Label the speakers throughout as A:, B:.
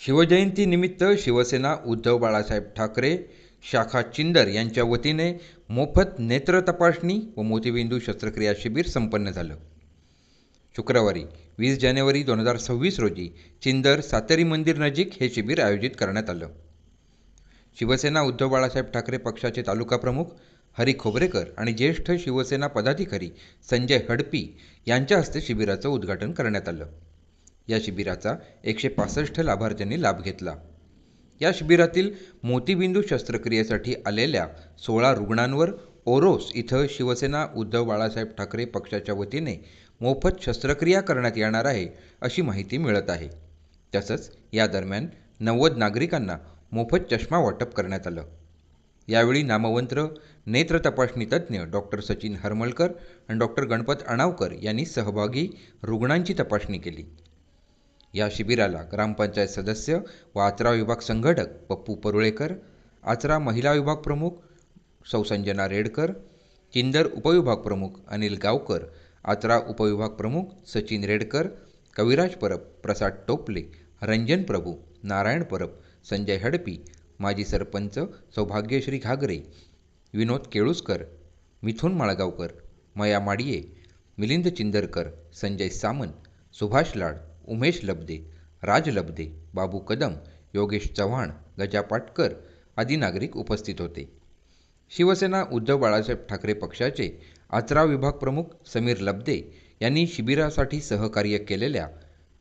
A: शिवजयंतीनिमित्त शिवसेना उद्धव बाळासाहेब ठाकरे शाखा चिंदर यांच्या वतीने मोफत नेत्र तपासणी व मोतीबिंदू शस्त्रक्रिया शिबिर संपन्न झालं. शुक्रवारी वीस जानेवारी दोन हजार सव्वीस रोजी चिंदर सातेरी मंदिर नजीक हे शिबिर आयोजित करण्यात आलं. शिवसेना उद्धव बाळासाहेब ठाकरे पक्षाचे तालुका प्रमुख हरी खोबरेकर आणि ज्येष्ठ शिवसेना पदाधिकारी संजय हडपी यांच्या हस्ते शिबिराचं उद्घाटन करण्यात आलं. या शिबिराचा एकशे पासष्ट लाभार्थ्यांनी लाभ घेतला. या शिबिरातील मोतीबिंदू शस्त्रक्रियेसाठी आलेल्या सोळा रुग्णांवर ओरोस इथं शिवसेना उद्धव बाळासाहेब ठाकरे पक्षाच्या वतीने मोफत शस्त्रक्रिया करण्यात येणार आहे अशी माहिती मिळत आहे. तसंच या दरम्यान नव्वद नागरिकांना मोफत चष्मा वाटप करण्यात आलं. यावेळी नामवंत नेत्र तपासणी तज्ज्ञ डॉक्टर सचिन हरमलकर आणि डॉक्टर गणपत अणावकर यांनी सहभागी रुग्णांची तपासणी केली. या शिबिराला ग्रामपंचायत सदस्य व आचरा विभाग संघटक पप्पू परुळेकर आचरा महिला विभाग प्रमुख सौ संजना रेडकर चिंदर उपविभाग प्रमुख अनिल गावकर आचरा उपविभाग प्रमुख सचिन रेडकर कविराज परब प्रसाद टोपले रंजन प्रभू नारायण परब संजय हडपी माजी सरपंच सौभाग्यश्री घागरे विनोद केळुसकर मिथुन माळगावकर मया माडिये मिलिंद चिंदरकर संजय सामंत सुभाष लाड उमेश लबदे राज लबदे बाबू कदम योगेश चव्हाण गजा पाटकर आदी नागरिक उपस्थित होते. शिवसेना उद्धव बाळासाहेब ठाकरे पक्षाचे आचरा विभाग प्रमुख समीर लबदे यांनी शिबिरासाठी सहकार्य केलेल्या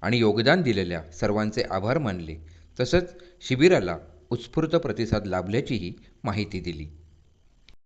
A: आणि योगदान दिलेल्या सर्वांचे आभार मानले तसंच शिबिराला उत्स्फूर्त प्रतिसाद लाभल्याचीही माहिती दिली.